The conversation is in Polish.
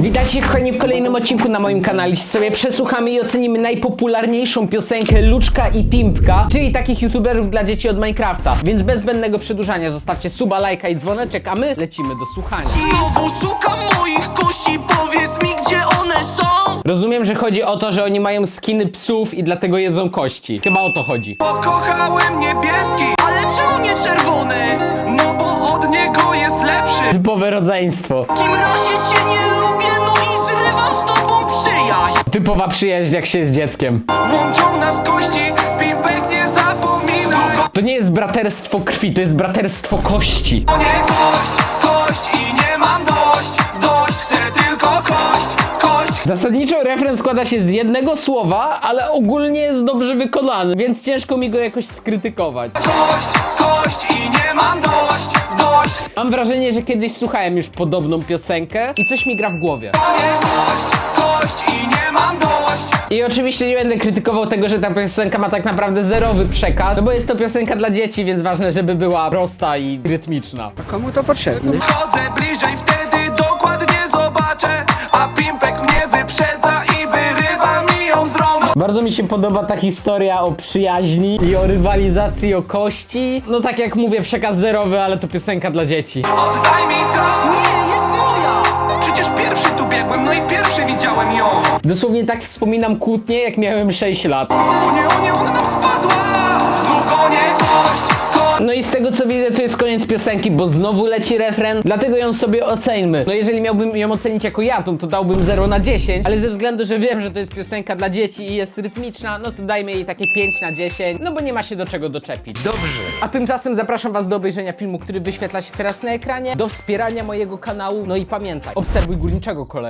Witajcie kochani w kolejnym odcinku na moim kanale. Dziś sobie przesłuchamy i ocenimy najpopularniejszą piosenkę Luczka i Pimpka, czyli takich youtuberów dla dzieci od Minecrafta. Więc bez zbędnego przedłużania zostawcie suba, lajka i dzwoneczek, a my lecimy do słuchania. Znowu szukam moich kości, powiedz mi gdzie one są Rozumiem, że chodzi o to, że oni mają skiny psów i dlatego jedzą kości. Chyba o to chodzi. Pokochałem niebieski, Typowe rodzeństwo. W takim razie cię nie lubię, no i zrywam z tobą przyjaźń Typowa przyjaźń jak się z dzieckiem. Łączą nas kości, pimpek nie zapominaj To nie jest braterstwo krwi, to jest braterstwo kości. To nie kość, kość i nie mam dość Dość, chcę tylko kość, kość Zasadniczo refren składa się z jednego słowa, ale ogólnie jest dobrze wykonany, więc ciężko mi go jakoś skrytykować. Kość, kość i nie mam Dość, Mam wrażenie, że kiedyś słuchałem już podobną piosenkę i coś mi gra w głowie. to nie kość, kość i nie mam dość I oczywiście nie będę krytykował tego, że ta piosenka ma tak naprawdę zerowy przekaz, no bo jest to piosenka dla dzieci, więc ważne, żeby była prosta i rytmiczna. Komu to potrzebne? Chodzę bliżej, wtedy dokładnie Bardzo mi się podoba ta historia o przyjaźni i o rywalizacji o kości. No tak jak mówię, przekaz zerowy, ale to piosenka dla dzieci. Oddaj mi to Nie, jest moja Przecież pierwszy tu biegłem, no i pierwszy widziałem ją Dosłownie tak wspominam kłótnie, jak miałem 6 lat. O nie, o nie, ona nam spadła Znów go nie kość, piosenki, bo znowu leci refren, dlatego ją sobie oceńmy. No jeżeli miałbym ją ocenić jako ja, to, to dałbym 0 na 10, ale ze względu, że wiem, że to jest piosenka dla dzieci i jest rytmiczna, no to dajmy jej takie 5 na 10, no bo nie ma się do czego doczepić. Dobrze. A tymczasem zapraszam was do obejrzenia filmu, który wyświetla się teraz na ekranie, do wspierania mojego kanału, no i pamiętaj, obserwuj górniczego kolego.